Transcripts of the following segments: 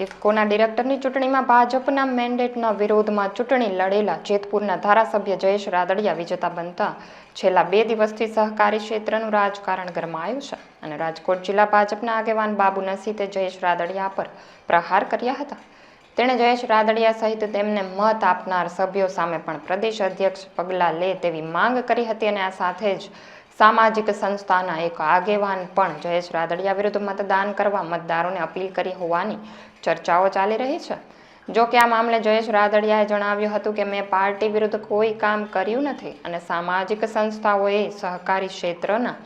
ઇફકોના ડિરેક્ટરની ચૂંટણીમાં ભાજપના મેન્ડેટના વિરોધમાં ચૂંટણી લડેલા જેતપુરના ધારાસભ્ય જયેશ રાદડિયા વિજેતા બનતા છેલ્લા બે દિવસથી સહકારી ક્ષેત્રનું રાજકારણ ગરમાયું છે અને રાજકોટ જિલ્લા ભાજપના આગેવાન બાબુ નસીતે જયેશ રાદડિયા પર પ્રહાર કર્યા હતા. તેણે જયેશ રાદડિયા સહિત તેમને મત આપનાર સભ્યો સામે પણ પ્રદેશ અધ્યક્ષ પગલાં લે તેવી માંગ કરી હતી અને આ સાથે જ સામાજિક સંસ્થાના એક આગેવાન પણ જયેશ રાદડિયા વિરુદ્ધ મતદાન કરવા મતદારોને અપીલ કરી હોવાની ચર્ચાઓ ચાલી રહી છે. જો કે આ મામલે જયેશ રાદડિયાએ જણાવ્યું હતું કે, મેં પાર્ટી વિરુદ્ધ કોઈ કામ કર્યું નથી અને સામાજિક સંસ્થાઓએ સહકારી ક્ષેત્રના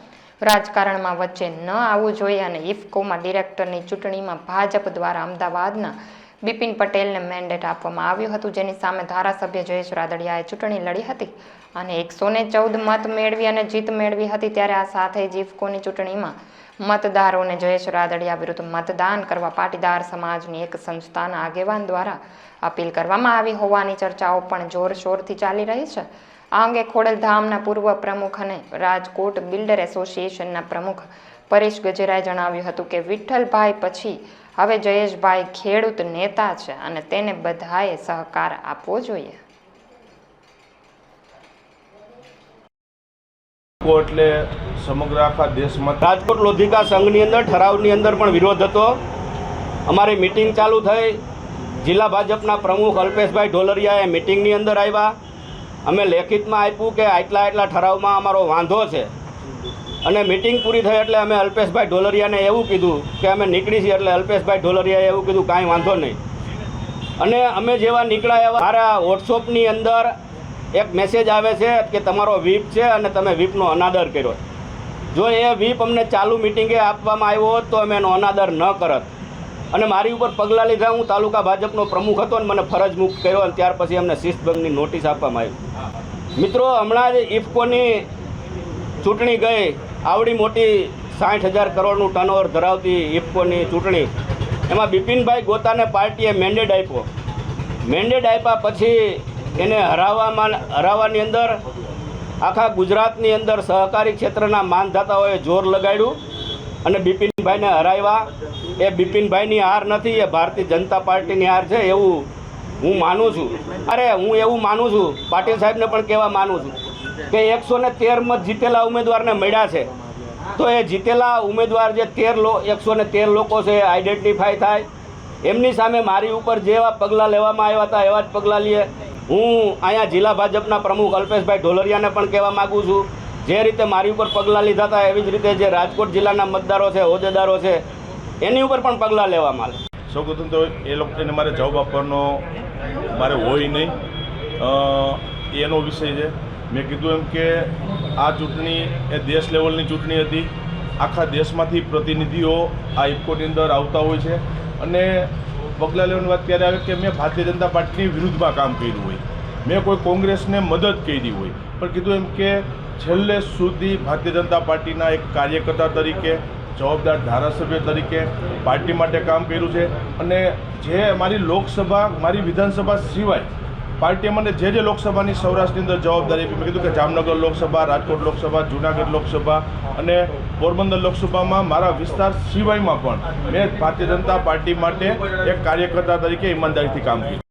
રાજકારણમાં વચ્ચે ન આવવું જોઈએ અને ઇફકોમાં ડિરેક્ટરની ચૂંટણીમાં ભાજપ દ્વારા અમદાવાદના બિપિન પટેલને મેન્ડેટ આપવામાં આવ્યું હતું, જેની સામે ધારાસભ્ય જયેશ રાદડિયાએ ચૂંટણી લડી હતી અને એકસો ને ચૌદ મત મેળવી અને જીત મેળવી હતી, ત્યારે આ સાથે જીફકોની ચૂંટણીમાં મતદારોને જયેશ રાદડિયા વિરુદ્ધ મતદાન કરવા પાટીદાર સમાજની એક સંસ્થાના આગેવાન દ્વારા અપીલ કરવામાં આવી હોવાની ચર્ચાઓ પણ જોરશોરથી ચાલી રહી છે. આ અંગે ખોડલધામના પૂર્વ પ્રમુખ અને રાજકોટ બિલ્ડર એસોસિએશનના પ્રમુખ પરેશ ગજેરાએ જણાવ્યું હતું કે વિઠ્ઠલભાઈ પછી હવે જયેશભાઈ ખેડૂત નેતા છે અને તેને બધાએ સહકાર આપવો જોઈએ. એટલે સમગ્ર આખા દેશમાં રાજકોટ લોધિકા સંઘની અંદર, ઠરાવની અંદર પણ વિરોધ હતો. અમારી મિટિંગ ચાલુ થઈ. જિલ્લા ભાજપના પ્રમુખ અલ્પેશભાઈ ઢોલરિયાએ મિટિંગની અંદર આવ્યા. અમે લેખિતમાં આપ્યું કે આટલા આટલા ઠરાવમાં અમારો વાંધો છે. અને મિટિંગ પૂરી થઈ એટલે અમે અલ્પેશભાઈ ઢોલરિયાને એવું કીધું કે અમે નીકળી છીએ એટલે અલ્પેશભાઈ ઢોલરિયાએ એવું કીધું, કાંઈ વાંધો નહીં. અને અમે જેવા નીકળ્યા એવા મારા વોટ્સઅપની અંદર એક મેસેજ આવે છે કે તમારો વીપ છે અને તમે વીપનો અનાદર કર્યો જો એ વીપ અમને ચાલુ મિટિંગે આપવામાં આવ્યો હોત તો અમે એનો અનાદર ન કરત. અને મારી ઉપર પગલાં લીધા, હું તાલુકા ભાજપનો પ્રમુખ હતો અને મને ફરજ મુક્ત કર્યો અને ત્યાર પછી અમને શિસ્તભંગની નોટિસ આપવામાં આવી. મિત્રો, હમણાં જ ઇફકોની ચૂંટણી ગઈ, આવડી મોટી સાઠ હજાર કરોડનું ટર્નઓવર ધરાવતી ઇફકોની ચૂંટણી. એમાં બિપિનભાઈ ગોતાને પાર્ટીએ મેન્ડેટ આપ્યો. મેન્ડેટ આપ્યા પછી એને હરાવવામાં, હરાવવાની અંદર, આખા ગુજરાતની અંદર સહકારી ક્ષેત્રના માનધાતાઓએ જોર લગાડ્યું અને બિપિનભાઈને હરાવ્યા. એ બિપિનભાઈની હાર નથી, એ ભારતીય જનતા પાર્ટીની હાર છે એવું હું માનું છું. અરે, હું એવું માનું છું. પાટીલ સાહેબને પણ કહેવા માનું છું કે એકસો ને તેર મત જીતેલા ઉમેદવારને મળ્યા છે. તો એ જીતેલા ઉમેદવાર જે તેર લો, એકસો ને તેર લોકો છે આઈડેન્ટિફાય થાય. એમની સામે મારી ઉપર જેવા પગલાં લેવામાં આવ્યા હતા, એવા જ પગલાં લઈએ હું અહીંયા જિલ્લા ભાજપના પ્રમુખ અલ્પેશભાઈ ઢોલરિયાને પણ કહેવા માગું છું. જે રીતે મારી ઉપર પગલાં લીધા હતા, એવી જ રીતે જે રાજકોટ જિલ્લાના મતદારો છે, હોદ્દેદારો છે, એની ઉપર પણ પગલાં લેવામાં આવે સૌપ્રથમ તો એ લોકોને મારે જવાબ આપવાનો મારે હોય નહીં. એનો વિષય છે. મેં કીધું એમ કે આ ચૂંટણી એ દેશ લેવલની ચૂંટણી હતી. આખા દેશમાંથી પ્રતિનિધિઓ આ ઇફકોની અંદર આવતા હોય છે. અને પગલાં લેવાની વાત ત્યારે આવે કે મેં ભારતીય જનતા પાર્ટીની વિરુદ્ધમાં કામ કર્યું હોય. મેં કોઈ કોંગ્રેસને મદદ કરી હોય. પણ કીધું એમ કે છેલ્લે સુધી ભારતીય જનતા પાર્ટીના એક કાર્યકર્તા તરીકે જવાબદાર ધારાસભ્ય તરીકે પાર્ટી માટે કામ કર્યું છે અને જે મારી લોકસભા, મારી વિધાનસભા સિવાય પાર્ટીએ મને જે જે લોકસભાની સૌરાષ્ટ્રની અંદર જવાબદારી આપી, મેં કીધું કે જામનગર લોકસભા, રાજકોટ લોકસભા, જૂનાગઢ લોકસભા અને પોરબંદર લોકસભામાં મારા વિસ્તાર સિવાયમાં પણ મેં ભારતીય જનતા પાર્ટી માટે એક કાર્યકર્તા તરીકે ઈમાનદારીથી કામ કર્યું.